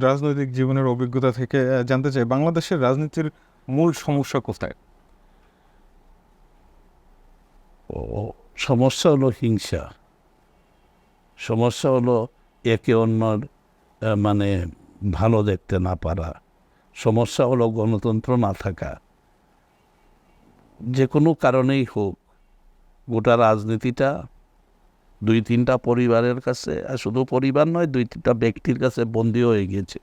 রাজনৈতিক জীবনের অভিজ্ঞতা থেকে জানতে চাই, বাংলাদেশের রাজনীতির মূল সমস্যা কোথায়? সমস্যা হলো হিংসা। সমস্যা হলো একে অন্যর মানে ভালো দেখতে না পারা। সমস্যা হলো গণতন্ত্র না থাকা। যে কোনো কারণেই হোক, গোটা রাজনীতিটা দুই তিনটা পরিবারের কাছে, আর শুধু পরিবার নয়, দুই তিনটা ব্যক্তির কাছে বন্দী হয়ে গিয়েছে।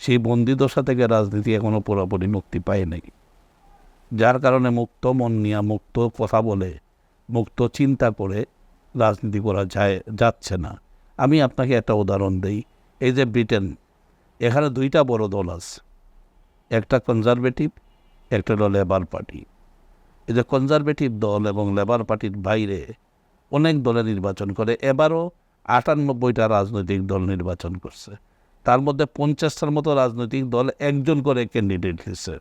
সেই বন্দিদশা থেকে রাজনীতি এখনও পুরোপুরি মুক্তি পায় নাই। যার কারণে মুক্ত মন নিয়ে, মুক্ত কথা বলে, মুক্ত চিন্তা করে রাজনীতি করা যায়, যাচ্ছে না। আমি আপনাকে একটা উদাহরণ দিই। এই যে ব্রিটেন, এখানে দুইটা বড় দল আছে। একটা কনজারভেটিভ একটা হলো লেবার পার্টি এই যে কনজারভেটিভ দল এবং লেবার পার্টির বাইরে অনেক দলে নির্বাচন করে, এবারও আটানব্বইটা রাজনৈতিক দল নির্বাচন করছে। তার মধ্যে পঞ্চাশটার মতো রাজনৈতিক দল একজন করে ক্যান্ডিডেট দিচ্ছে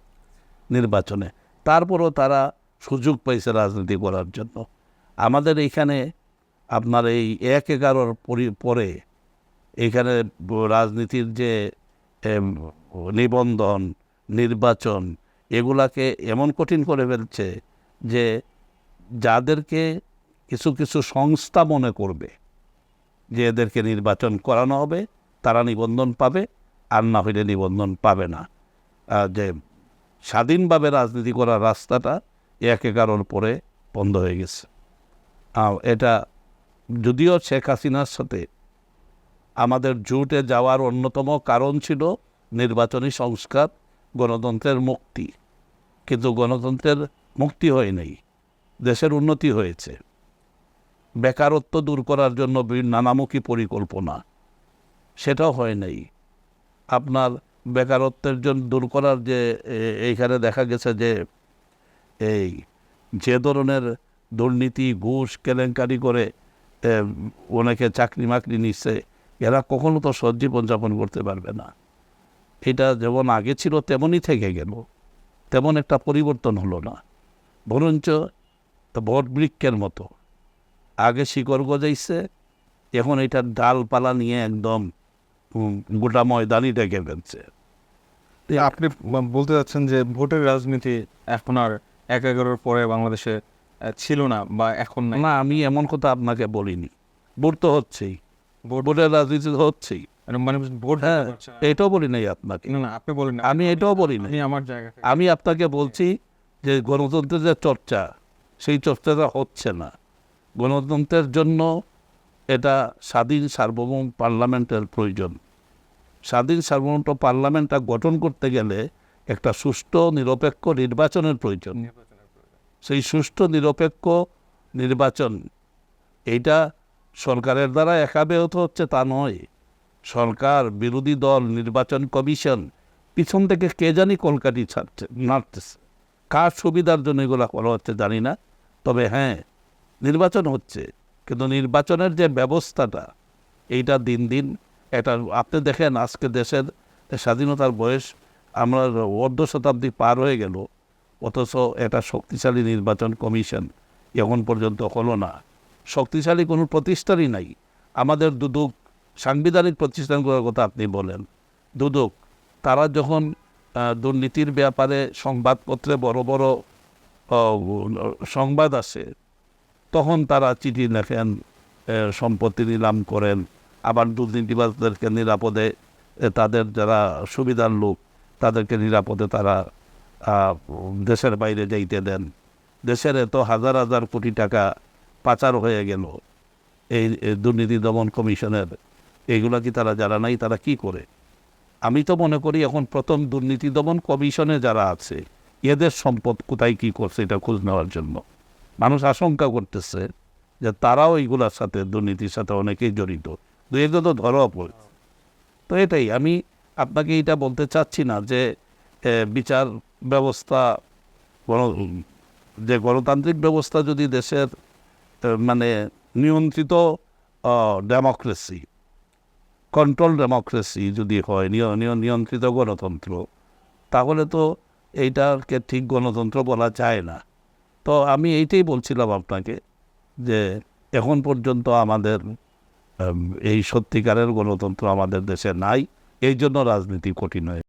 নির্বাচনে। তারপরও তারা সুযোগ পাইছে রাজনীতি করার জন্য। আমাদের এইখানে আপনার এই এক এগারোর পরি- পরে এখানে রাজনীতির যে নিবন্ধন, নির্বাচন, এগুলাকে এমন কঠিন করে ফেলছে যে যাদেরকে কিছু কিছু সংস্থা মনে করবে যে এদেরকে নির্বাচন করানো হবে, তারা নিবন্ধন পাবে, আর না হইলে নিবন্ধন পাবে না। যে স্বাধীনভাবে রাজনীতি করার রাস্তাটা একে এগারোর পরে বন্ধ হয়ে গেছে। এটা যদিও শেখ হাসিনার সাথে আমাদের জোটে যাওয়ার অন্যতম কারণ ছিল নির্বাচনী সংস্কার, গণতন্ত্রের মুক্তি। কিন্তু গণতন্ত্রের মুক্তি হয় নাই, দেশের উন্নতি হয়েছে। বেকারত্ব দূর করার জন্য নানামুখী পরিকল্পনা। সেটাও হয় নাই। আপনার বেকারত্বের জন্য দূর করার যে এইখানে দেখা গেছে যে, এই যে ধরনের দুর্নীতি, ঘুষ, কেলেঙ্কারি করে অনেকে চাকরি মাকরি নিচ্ছে, এরা কখনো তো সজ্জীবন যাপন করতে পারবে না। এটা যেমন আগে ছিল, তেমনই থেকে গেল। তেমন একটা পরিবর্তন হলো না। বরঞ্চ বট বৃক্ষের মতো। আগে শিকড় গজাইছে এখন এটার ডালপালা নিয়ে একদম গোটা ময়দানই ডেকে ফেলছে। আপনি বলতে চাচ্ছেন যে ভোটের রাজনীতি এখন আর এক এগারোর পরে বাংলাদেশে ছিল না বা এখন না আমি এমন কথা আপনাকে বলিনি। ভোট তো হচ্ছেই। ভোটের রাজনীতি তো হচ্ছেই। মানে মানে ভোট হ্যাঁ এটাও বলি নাই আপনাকে। না না আপনি বলেন আমি এটাও বলি না আমার জায়গা আমি আপনাকে বলছি যে গণতন্ত্রের যে চর্চা সেই চর্চাটা হচ্ছে না। গণতন্ত্রের জন্য এটা স্বাধীন সার্বভৌম পার্লামেন্টের প্রয়োজন। স্বাধীন সার্বভৌম পার্লামেন্টটা গঠন করতে গেলে একটা সুষ্ঠু নিরপেক্ষ নির্বাচনের প্রয়োজন। সেই সুষ্ঠু নিরপেক্ষ নির্বাচন এইটা সরকারের দ্বারা একা ব্যাহত হচ্ছে তা নয়। সরকার বিরোধী দল নির্বাচন কমিশন পিছন থেকে কে জানি কলকাটি ছাড়ছে নাড়তেছে। কার সুবিধার জন্য এগুলো করা হচ্ছে জানি না। তবে হ্যাঁ নির্বাচন হচ্ছে, কিন্তু নির্বাচনের যে ব্যবস্থাটা, এইটা দিন দিন এটা আপনি দেখেন আজকে দেশের স্বাধীনতার বয়স আমরা অর্ধ শতাব্দী পার হয়ে গেল, অথচ এটা শক্তিশালী নির্বাচন কমিশন এখন পর্যন্ত হলো না। শক্তিশালী কোনো প্রতিষ্ঠানই নাই। আমাদের দুদক, সাংবিধানিক প্রতিষ্ঠানগুলোর কথা আপনি বলেন, দুদক, তারা যখন দুর্নীতির ব্যাপারে সংবাদপত্রে বড় বড় সংবাদ আসে তখন তারা চিঠি লেখেন সম্পত্তি নিলাম করেন। আবার দুর্নীতিবাজদেরকে নিরাপদে তাদের যারা সুবিধার লোক, তাদেরকে নিরাপদে তারা দেশের বাইরে যাইতে দেন। দেশের এত হাজার হাজার কোটি টাকা পাচার হয়ে গেল এই দুর্নীতি দমন কমিশনের। এইগুলা কি তারা যারা নাই? তারা কি করে? আমি তো মনে করি এখন প্রথম দুর্নীতি দমন কমিশনে যারা আছে, এদের সম্পদ কোথায় কি করছে এটা খোঁজ নেওয়ার জন্য। মানুষ আশঙ্কা করতেছে যে তারাও এইগুলোর সাথে, দুর্নীতির সাথে অনেকেই জড়িত। দু একজন তো ধরাও পড়েছে। তো এটাই, আমি আপনাকে এটা বলতে চাচ্ছি না যে বিচার ব্যবস্থা যে গণতান্ত্রিক ব্যবস্থা যদি দেশের মানে নিয়ন্ত্রিত ডেমোক্রেসি, কন্ট্রোল ডেমোক্রেসি যদি হয়, নিয়- নিয়- নিয়ন্ত্রিত গণতন্ত্র, তাহলে তো এইটাকে ঠিক গণতন্ত্র বলা যায় না। তো আমি এইটাই বলছিলাম আপনাকে যে এখন পর্যন্ত আমাদের এই সত্যিকারের গণতন্ত্র আমাদের দেশে নাই, এই জন্য রাজনীতি কঠিন হয়